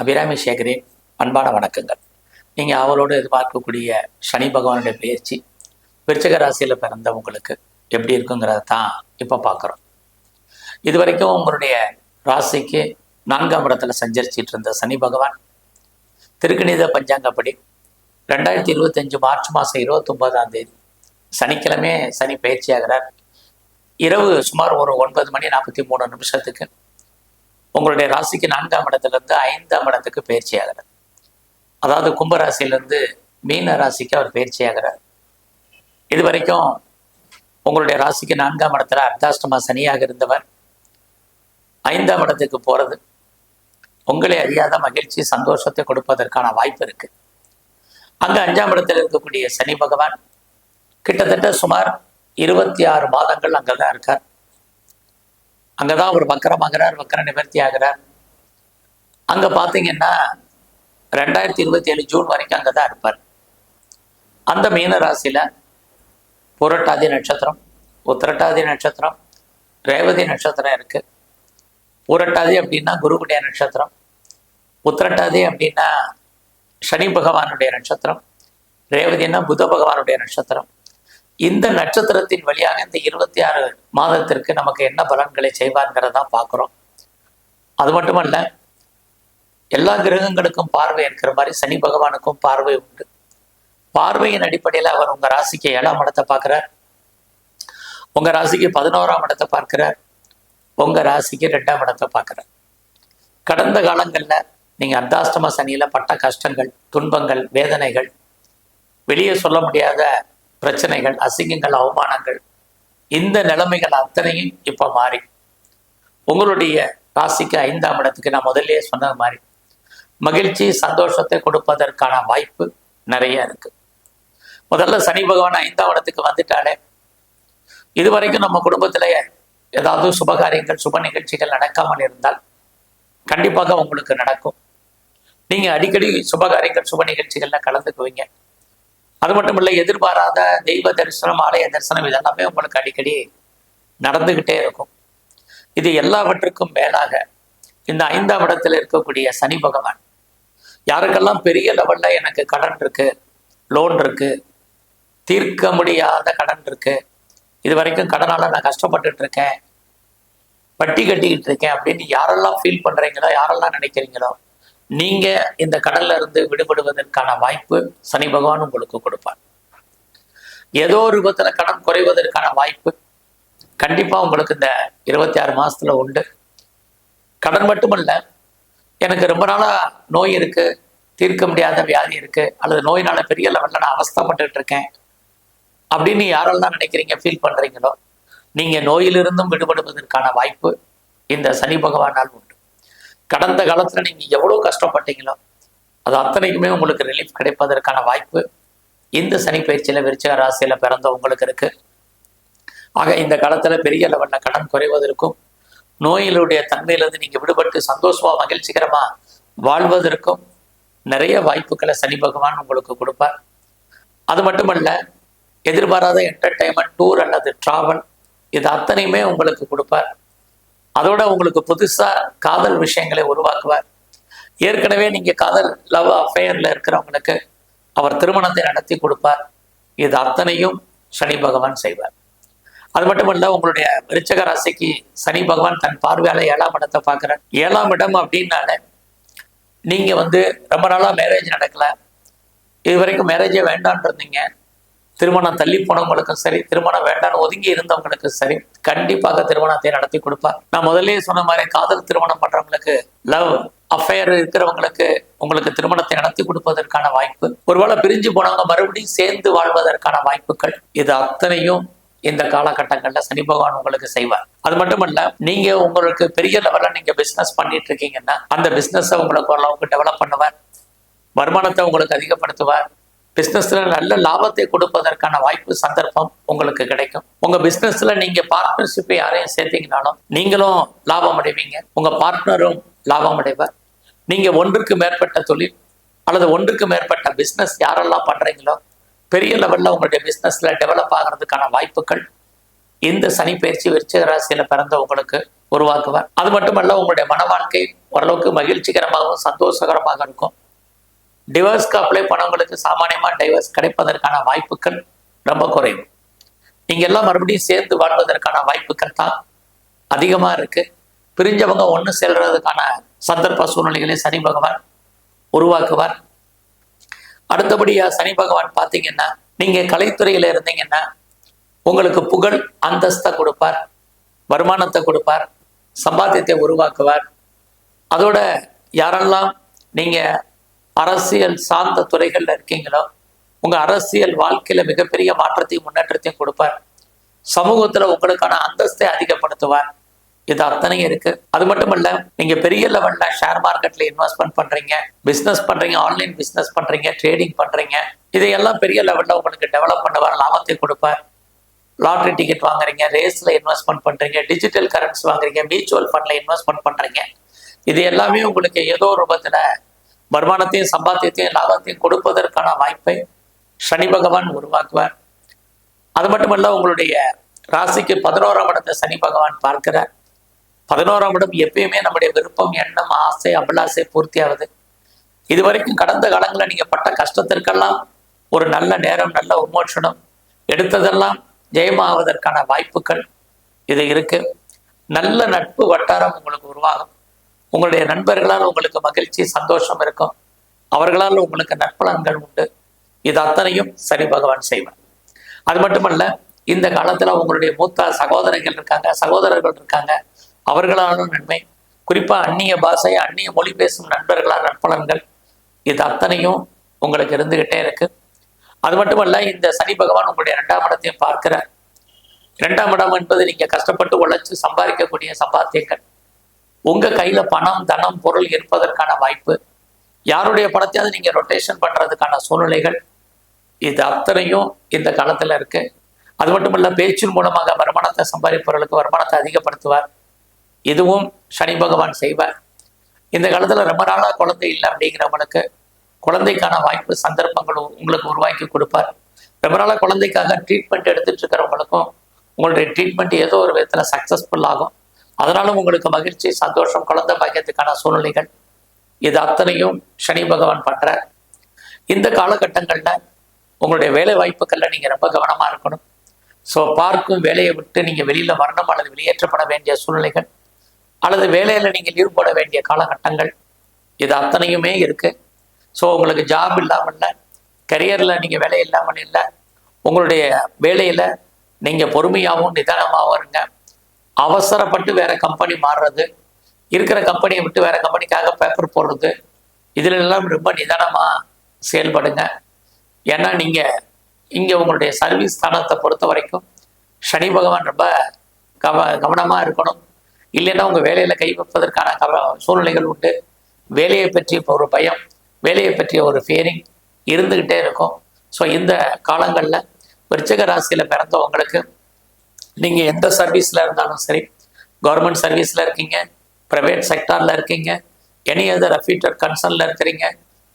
அபிராமி சேகரின் அன்பான வணக்கங்கள். நீங்கள் அவளோடு எதிர்பார்க்கக்கூடிய சனி பகவானுடைய பயிற்சி விருச்சக ராசியில் பிறந்த உங்களுக்கு எப்படி இருக்குங்கிறத தான் இப்போ பார்க்குறோம் இது வரைக்கும் உங்களுடைய ராசிக்கு நான்காம் இடத்துல சஞ்சரிச்சிட்டு இருந்த சனி பகவான் திருக்கணித பஞ்சாங்கப்படி ரெண்டாயிரத்தி இருபத்தஞ்சு மார்ச் மாதம் இருபத்தொம்போதாம் தேதி சனிக்கிழமை சனி பயிற்சி ஆகிறார் இரவு சுமார் ஒரு ஒன்பது மணி நாற்பத்தி மூணு நிமிஷத்துக்கு உங்களுடைய ராசிக்கு நான்காம் இடத்துலேருந்து ஐந்தாம் இடத்துக்கு பயிற்சி ஆகிறார் அதாவது கும்பராசிலேருந்து மீன ராசிக்கு அவர் பயிற்சி ஆகிறார் இது வரைக்கும் உங்களுடைய ராசிக்கு நான்காம் இடத்துல அர்த்தாஷ்டமா சனியாக இருந்தவர். ஐந்தாம் இடத்துக்கு போகிறது உங்களை அறியாத மகிழ்ச்சி சந்தோஷத்தை கொடுப்பதற்கான வாய்ப்பு இருக்கு. அங்கே அஞ்சாம் இடத்தில் இருக்கக்கூடிய சனி பகவான் கிட்டத்தட்ட சுமார் இருபத்தி ஆறு மாதங்கள் அங்கதான் இருக்கார். அங்கதான் அவர் வக்கரமாகிறார் வக்கர நிவர்த்தி ஆகிறார் அங்க பாத்தீங்கன்னா ரெண்டாயிரத்தி இருபத்தி ஏழு ஜூன் வரைக்கும் அங்கதான் இருப்பார். அந்த மீன ராசியில புரட்டாதி நட்சத்திரம் உத்திரட்டாதி நட்சத்திரம் ரேவதி நட்சத்திரம் இருக்கு. புரட்டாதி அப்படின்னா குருவுடைய நட்சத்திரம். உத்திரட்டாதி அப்படின்னா சனி பகவானுடைய நட்சத்திரம். ரேவதினா புத பகவானுடைய நட்சத்திரம். இந்த நட்சத்திரத்தின் வழியாக இந்த இருபத்தி ஆறு மாதத்திற்கு நமக்கு என்ன பலன்களை செய்வார்ங்கிறத பார்க்குறோம். அது மட்டுமல்ல எல்லா கிரகங்களுக்கும் பார்வை இருக்கிற மாதிரி சனி பகவானுக்கும் பார்வை உண்டு. பார்வையின் அடிப்படையில் அவர் உங்க ராசிக்கு ஏழாம் இடத்தை பார்க்குறார். உங்க ராசிக்கு பதினோராம் இடத்தை பார்க்கிறார். உங்க ராசிக்கு ரெண்டாம் இடத்தை பார்க்குறார். கடந்த காலங்கள்ல நீங்க அர்த்தாஷ்டம சனியில பட்ட கஷ்டங்கள் துன்பங்கள் வேதனைகள் வெளியே சொல்ல முடியாத பிரச்சனைகள் அசிங்கங்கள் அவமானங்கள் இந்த நிலைமைகள் அத்தனையும் இப்ப மாறி. உங்களுடைய ராசிக்கு ஐந்தாம் இடத்துக்கு நான் முதல்லயே சொன்னது மாதிரி மகிழ்ச்சி சந்தோஷத்தை கொடுப்பதற்கான வாய்ப்பு நிறைய இருக்கு. முதல்ல சனி பகவான் ஐந்தாம் இடத்துக்கு வந்துட்டாலே இதுவரைக்கும் நம்ம குடும்பத்துல ஏதாவது சுபகாரியங்கள் சுப நிகழ்ச்சிகள் நடக்காமல் இருந்தால் கண்டிப்பாக உங்களுக்கு நடக்கும். நீங்க அடிக்கடி சுபகாரியங்கள் சுப நிகழ்ச்சிகள்ல கலந்துக்குவீங்க. அது மட்டும் இல்லை எதிர்பாராத தெய்வ தரிசனம் ஆலய தரிசனம் இதெல்லாமே உங்களுக்கு அடிக்கடி நடந்துக்கிட்டே இருக்கும். இது எல்லாவற்றுக்கும் மேலாக இந்த ஐந்தாம் இடத்துல இருக்கக்கூடிய சனி பகவான். யாருக்கெல்லாம் பெரிய லெவலில் எனக்கு கடன் இருக்கு லோன் இருக்கு தீர்க்க முடியாத கடன் இருக்கு இது வரைக்கும் கடனால் நான் கஷ்டப்பட்டுட்டு இருக்கேன் வட்டி கட்டிக்கிட்டு இருக்கேன் அப்படின்னு யாரெல்லாம் ஃபீல் பண்ணுறீங்களோ யாரெல்லாம் நினைக்கிறீங்களோ நீங்க இந்த கடல்ல இருந்து விடுபடுவதற்கான வாய்ப்பு சனி பகவான் உங்களுக்கு கொடுப்பார். ஏதோ ஒரு விதத்துல கடன் குறைவதற்கான வாய்ப்பு கண்டிப்பா உங்களுக்கு இந்த இருபத்தி ஆறு மாசத்துல உண்டு. கடன் மட்டுமல்ல எனக்கு ரொம்ப நாளா நோய் இருக்கு தீர்க்க முடியாத வியாதி இருக்கு அல்லது நோயினால பெரிய லெவலில் நான் அவஸ்தப்பட்டுட்டு இருக்கேன் அப்படின்னு யாரெல்லாம் நினைக்கிறீங்க ஃபீல் பண்றீங்களோ நீங்க நோயிலிருந்தும் விடுபடுவதற்கான வாய்ப்பு இந்த சனி பகவானால் உண்டு. கடந்த காலத்துல நீங்க எவ்வளவு கஷ்டப்பட்டீங்களோ அது அத்தனைக்குமே உங்களுக்கு ரிலீஃப் கிடைப்பதற்கான வாய்ப்பு. இந்த சனி பயிற்சியில விருச்சிக ராசியில பிறந்த உங்களுக்கு இருக்கு. ஆக இந்த காலத்துல பெரிய அளவில் கடன் குறைவதற்கும் நோயிலுடைய தன்மையிலிருந்து நீங்க விடுபட்டு சந்தோஷமா மகிழ்ச்சிகரமா வாழ்வதற்கும் நிறைய வாய்ப்புகளை சனி பகவான் உங்களுக்கு கொடுப்பார். அது மட்டுமல்ல எதிர்பாராத என்டர்டைன்மெண்ட் டூர் அல்லது டிராவல் இது அத்தனையுமே உங்களுக்கு கொடுப்பார். அதோட உங்களுக்கு புதுசா காதல் விஷயங்களை உருவாக்குவார். ஏற்கனவே நீங்க காதல் லவ் அஃபேர்ல இருக்கிறவங்களுக்கு அவர் திருமணத்தை நடத்தி கொடுப்பார். இது அத்தனையும் சனி பகவான் செய்வார். அது மட்டுமல்ல உங்களுடைய விருச்சக ராசிக்கு சனி பகவான் தன் பார்வையால ஏழாம் இடத்தை பார்க்கிறார். ஏழாம் இடம் அப்படின்னால நீங்க வந்து ரொம்ப நாளா மேரேஜ் நடக்கல. இது வரைக்கும் மேரேஜே வேண்டான் இருந்தீங்க. திருமணம் தள்ளி போனவங்களுக்கும் சரி திருமணம் வேண்டாம்னு ஒதுங்கி இருந்தவங்களுக்கும் சரி கண்டிப்பாக திருமணத்தை நடத்தி கொடுப்பார். நான் முதல்லயே சொன்ன மாதிரி காதல் திருமணம் பண்றவங்களுக்கு லவ் அஃபேர் இருக்கிறவங்களுக்கு உங்களுக்கு திருமணத்தை நடத்தி கொடுப்பதற்கான வாய்ப்பு. ஒருவேளை பிரிஞ்சு போனவங்க மறுபடியும் சேர்ந்து வாழ்வதற்கான வாய்ப்புகள் இது அத்தனையும் இந்த காலகட்டங்கள்ல சனி பகவான் உங்களுக்கு செய்வார். அது மட்டுமல்ல நீங்க உங்களுக்கு பெரிய லெவல்ல நீங்க பிசினஸ் பண்ணிட்டு இருக்கீங்கன்னா அந்த பிசினஸ் உங்களுக்கு ஓரளவுக்கு டெவலப் பண்ணுவார். வருமானத்தை உங்களுக்கு அதிகப்படுத்துவார். பிஸ்னஸில் நல்ல லாபத்தை கொடுப்பதற்கான வாய்ப்பு சந்தர்ப்பம் உங்களுக்கு கிடைக்கும். உங்க பிஸ்னஸில் நீங்க பார்ட்னர்ஷிப்பை யாரையும் சேர்த்தீங்கனாலும் நீங்களும் லாபம் அடைவீங்க. உங்க பார்ட்னரும் லாபம் அடைவார். நீங்க ஒன்றுக்கு மேற்பட்ட தொழில் அல்லது ஒன்றுக்கு மேற்பட்ட பிஸ்னஸ் யாரெல்லாம் பண்றீங்களோ பெரிய லெவல்ல உங்களுடைய பிஸ்னஸில் டெவலப் ஆகிறதுக்கான வாய்ப்புகள் இந்த சனி பயிற்சி விருச்சிக ராசியில பிறந்த உங்களுக்கு உருவாக்குவார். அது மட்டுமல்ல உங்களுடைய மன வாழ்க்கை ஓரளவுக்கு மகிழ்ச்சிகரமாகவும் சந்தோஷகரமாக இருக்கும். டிவோர்ஸ்க்கு அப்ளை பண்ணவங்களுக்கு சாமானியமாக டைவர்ஸ் கிடைப்பதற்கான வாய்ப்புகள் ரொம்ப குறைவு. நீங்கள் எல்லாம் மறுபடியும் சேர்ந்து வாழ்வதற்கான வாய்ப்புகள் தான் அதிகமாக இருக்குது பிரிஞ்சவங்க ஒன்று செல்றதுக்கான சந்தர்ப்ப சூழ்நிலைகளை சனி பகவான் உருவாக்குவார். அடுத்தபடியாக சனி பகவான் பார்த்தீங்கன்னா நீங்கள் கலைத்துறையில் இருந்தீங்கன்னா உங்களுக்கு புகழ் அந்தஸ்தை கொடுப்பார் வருமானத்தை கொடுப்பார் சம்பாத்தியத்தை உருவாக்குவார். அதோட யாரெல்லாம் நீங்கள் அரசியல் சார்ந்த துறைகள்ல இருக்கீங்களோ உங்க அரசியல் வாழ்க்கையில மிகப்பெரிய மாற்றத்தையும் முன்னேற்றத்தையும் கொடுப்பார். சமூகத்துல உங்களுக்கான அந்தஸ்தை அதிகப்படுத்துவார். இது அத்தனையும் இருக்கு. அது மட்டும் இல்ல நீங்க பெரிய லெவல்ல ஷேர் மார்க்கெட்ல இன்வெஸ்ட்மெண்ட் பண்றீங்க பிசினஸ் பண்றீங்க ஆன்லைன் பிசினஸ் பண்றீங்க ட்ரேடிங் பண்றீங்க இதையெல்லாம் பெரிய லெவல்ல உங்களுக்கு டெவலப் பண்ணுவார் லாபத்தை கொடுப்பார். லாட்ரி டிக்கெட் வாங்குறீங்க ரேஸ்ல இன்வெஸ்ட்மெண்ட் பண்றீங்க டிஜிட்டல் கரன்சி வாங்குறீங்க மியூச்சுவல் ஃபண்ட்ல இன்வெஸ்ட்மெண்ட் பண்றீங்க. இது எல்லாமே உங்களுக்கு ஏதோ ஒரு ரூபத்துல வருமானத்தையும் சம்பாத்தியத்தையும் லாபத்தையும் கொடுப்பதற்கான வாய்ப்பை சனி பகவான் உருவாக்குவார். அது மட்டுமல்ல உங்களுடைய ராசிக்கு பதினோராம் இடத்தை சனி பகவான் பார்க்கிறார். பதினோராம் இடம் எப்பயுமே நம்முடைய விருப்பம் எண்ணம் ஆசை அபிலாசை பூர்த்தி ஆகுது இது வரைக்கும் கடந்த காலங்களில் நீங்க பட்ட கஷ்டத்திற்கெல்லாம் ஒரு நல்ல நேரம் நல்ல உமோஷனம் எடுத்ததெல்லாம் ஜெயமாவதற்கான வாய்ப்புகள் இது இருக்கு. நல்ல நட்பு வட்டாரம் உங்களுக்கு உருவாகும். உங்களுடைய நண்பர்களால் உங்களுக்கு மகிழ்ச்சி சந்தோஷம் இருக்கும். அவர்களால் உங்களுக்கு நற்பலன்கள் உண்டு. இது அத்தனையும் சனி பகவான் செய்வார். அது மட்டுமல்ல இந்த காலத்துல உங்களுடைய மூத்த சகோதரர்கள் இருக்காங்க சகோதரர்கள் இருக்காங்க. அவர்களாலும் நன்மை. குறிப்பா அந்நிய பாஷை அந்நிய மொழி பேசும் நண்பர்களால் நற்பலன்கள். இது அத்தனையும் உங்களுக்கு இருந்துகிட்டே இருக்கு. அது மட்டுமல்ல இந்த சனி பகவான் உங்களுடைய இரண்டாம் இடத்தையும் பார்க்கிறார். இரண்டாம் இடம் என்பது நீங்க கஷ்டப்பட்டு உழைச்சு சம்பாதிக்கக்கூடிய சம்பாத்தியங்கள். உங்கள் கையில் பணம் தனம் பொருள் இருப்பதற்கான வாய்ப்பு. யாருடைய பணத்தையாவது நீங்கள் ரொட்டேஷன் பண்ணுறதுக்கான சூழ்நிலைகள் இது அத்தனையும் இந்த காலத்தில் இருக்கு. அது மட்டும் இல்லை பேச்சின் மூலமாக வருமானத்தை சம்பாதிப்பவர்களுக்கு வருமானத்தை அதிகப்படுத்துவார். இதுவும் சனி பகவான் செய்வார். இந்த காலத்தில் ரொம்ப நாளாக குழந்தை இல்லை அப்படிங்கிறவங்களுக்கு குழந்தைக்கான வாய்ப்பு சந்தர்ப்பங்கள் உங்களுக்கு உருவாக்கி கொடுப்பார். ரொம்ப நாளாக குழந்தைக்காக ட்ரீட்மெண்ட் எடுத்துட்டு இருக்கிறவங்களுக்கும் உங்களுடைய ட்ரீட்மெண்ட் ஏதோ ஒரு விதத்தில் சக்ஸஸ்ஃபுல் ஆகும். அதனாலும் உங்களுக்கு மகிழ்ச்சி சந்தோஷம் குழந்தை பாக்கியத்துக்கான சூழ்நிலைகள் இது அத்தனையும் சனி பகவான் பண்ற இந்த காலகட்டங்கள்ல உங்களுடைய வேலை வாய்ப்புகள்ல நீங்க ரொம்ப கவனமா இருக்கணும். ஸோ பார்க்கும் வேலையை விட்டு நீங்க வெளியில வரணும் அல்லது வெளியேற்றப்பட வேண்டிய சூழ்நிலைகள் அல்லது வேலையில நீங்கள் ஈடுபட வேண்டிய காலகட்டங்கள் இது அத்தனையுமே இருக்கு. ஸோ உங்களுக்கு ஜாப் இல்லாமல் இல்லை கரியர்ல நீங்க வேலை இல்லாமல் இல்லை உங்களுடைய வேலையில நீங்க பொறுமையாகவும் நிதானமாகவும் இருங்க. அவசரப்பட்டு வேற கம்பெனி மாறுறது இருக்கிற கம்பெனியை விட்டு வேற கம்பெனிக்காக பேப்பர் போடுறது இதுல எல்லாம் ரொம்ப நிதானமா செயல்படுங்க. ஏன்னா நீங்க இங்க உங்களுடைய சர்வீஸ் ஸ்தானத்தை பொறுத்த வரைக்கும் சனி பகவான் ரொம்ப கவ கவனமா இருக்கணும். இல்லைன்னா உங்க வேலையில கை வைப்பதற்கான கவ சூழ்நிலைகள் உண்டு. வேலையை பற்றிய ஒரு பயம் வேலையை பற்றிய ஒரு ஃபியரிங் இருந்துகிட்டே இருக்கும். ஸோ இந்த காலங்களில் விருச்சக ராசியில பிறந்தவங்களுக்கு நீங்க எந்த சர்வீஸ்ல இருந்தாலும் சரி கவர்மெண்ட் சர்வீஸ்ல இருக்கீங்க ப்ரைவேட் செக்டாரில் இருக்கீங்க எனி அதர் அஃபீட்டர் கன்சர்ன்ல இருக்கிறீங்க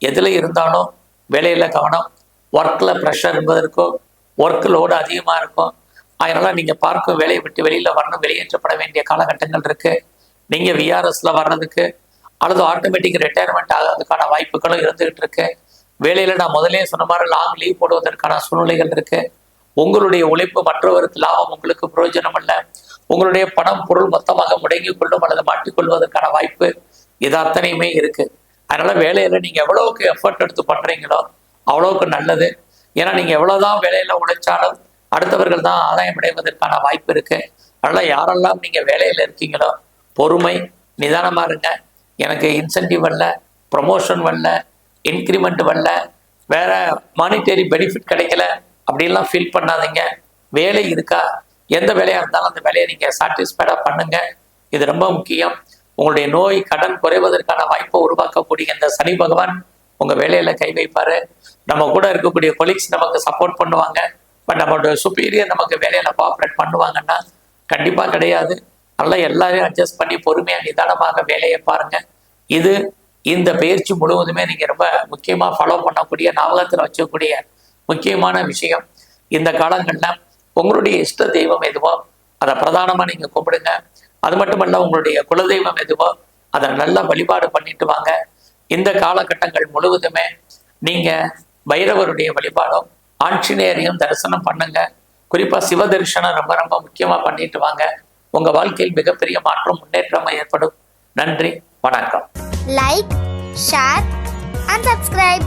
எதுல இருந்தாலும் வேலையில கவனம் ஒர்க்ல ப்ரெஷர் இருப்பதற்கும் ஒர்க் லோடு அதிகமா இருக்கும் அதனால நீங்க பார்க்கும் வேலையை விட்டு வெளியில வரணும் வெளியேற்றப்பட வேண்டிய காலகட்டங்கள் இருக்கு. நீங்க விஆர்எஸ்ல வர்றதுக்கு அல்லது ஆட்டோமேட்டிக் ரிட்டையர்மெண்ட் ஆகிறதுக்கான வாய்ப்புகளும் இருந்துகிட்டு இருக்கு. வேலையில நான் முதலே சொன்ன மாதிரி லாங் லீவ் போடுவதற்கான சூழ்நிலைகள் இருக்கு. உங்களுடைய உழைப்பு மற்றவருக்கு லாபம் உங்களுக்கு பிரயோஜனம் அல்ல உங்களுடைய பணம் பொருள் மொத்தமாக முடங்கி கொள்ளும் அல்லது மாட்டிக்கொள்வதற்கான வாய்ப்பு இது அத்தனையுமே இருக்கு. அதனால வேலையில நீங்க எவ்வளவுக்கு எஃபர்ட் எடுத்து பண்றீங்களோ அவ்வளவுக்கு நல்லது. ஏன்னா நீங்க எவ்வளவுதான் வேலையில உழைச்சாலும் அடுத்தவர்கள் தான் ஆதாயம் அடைவதற்கான வாய்ப்பு இருக்கு. அதனால யாரெல்லாம் நீங்க வேலையில இருக்கீங்களோ பொறுமை நிதானமா இருங்க. எனக்கு இன்சென்டிவ் வரல ப்ரொமோஷன் வரல இன்க்ரிமெண்ட் வரல வேற மானிட்டரி பெனிஃபிட் கிடைக்கல அப்படிலாம் ஃபீல் பண்ணாதீங்க. வேலை இருக்கா? எந்த வேலையாக இருந்தாலும் அந்த வேலையை நீங்கள் சாட்டிஸ்ஃபைடாக பண்ணுங்க. இது ரொம்ப முக்கியம். உங்களுடைய நோய் கடன் குறைவதற்கான வாய்ப்பை உருவாக்கக்கூடிய இந்த சனி பகவான் உங்கள் வேலையில் கை வைப்பார். நம்ம கூட இருக்கக்கூடிய கொலீக்ஸ் நமக்கு சப்போர்ட் பண்ணுவாங்க. பட் நம்மளோட சுப்பீரியர் நமக்கு வேலையில் கோஆப்ரேட் பண்ணுவாங்கன்னா கண்டிப்பாக கிடையாது. நல்லா எல்லாரையும் அட்ஜஸ்ட் பண்ணி பொறுமையாக நிதானமாக வேலையை பாருங்கள் இது இந்த பயிற்சி முழுவதுமே நீங்கள் ரொம்ப முக்கியமாக ஃபாலோ பண்ணக்கூடிய ஞாபகத்துல வச்சக்கூடிய முக்கியமான விஷயம். இந்த காலங்கள்ல உங்களுடைய இஷ்ட தெய்வம் எதுவோ அதை பிரதானமா நீங்க கும்பிடுங்க. அது மட்டுமல்ல உங்களுடைய குலதெய்வம் எதுவோ அதை நல்லா வழிபாடு பண்ணிட்டு வாங்க. இந்த காலகட்டங்கள் முழுவதுமே நீங்க பைரவருடைய வழிபாடும் ஆஞ்சநேயரையும் தரிசனம் பண்ணுங்க. குறிப்பா சிவ தரிசனம் ரொம்ப ரொம்ப முக்கியமா பண்ணிட்டு வாங்க. உங்க வாழ்க்கையில் மிகப்பெரிய மாற்றம் முன்னேற்றம் ஏற்படும். நன்றி வணக்கம். Like share and subscribe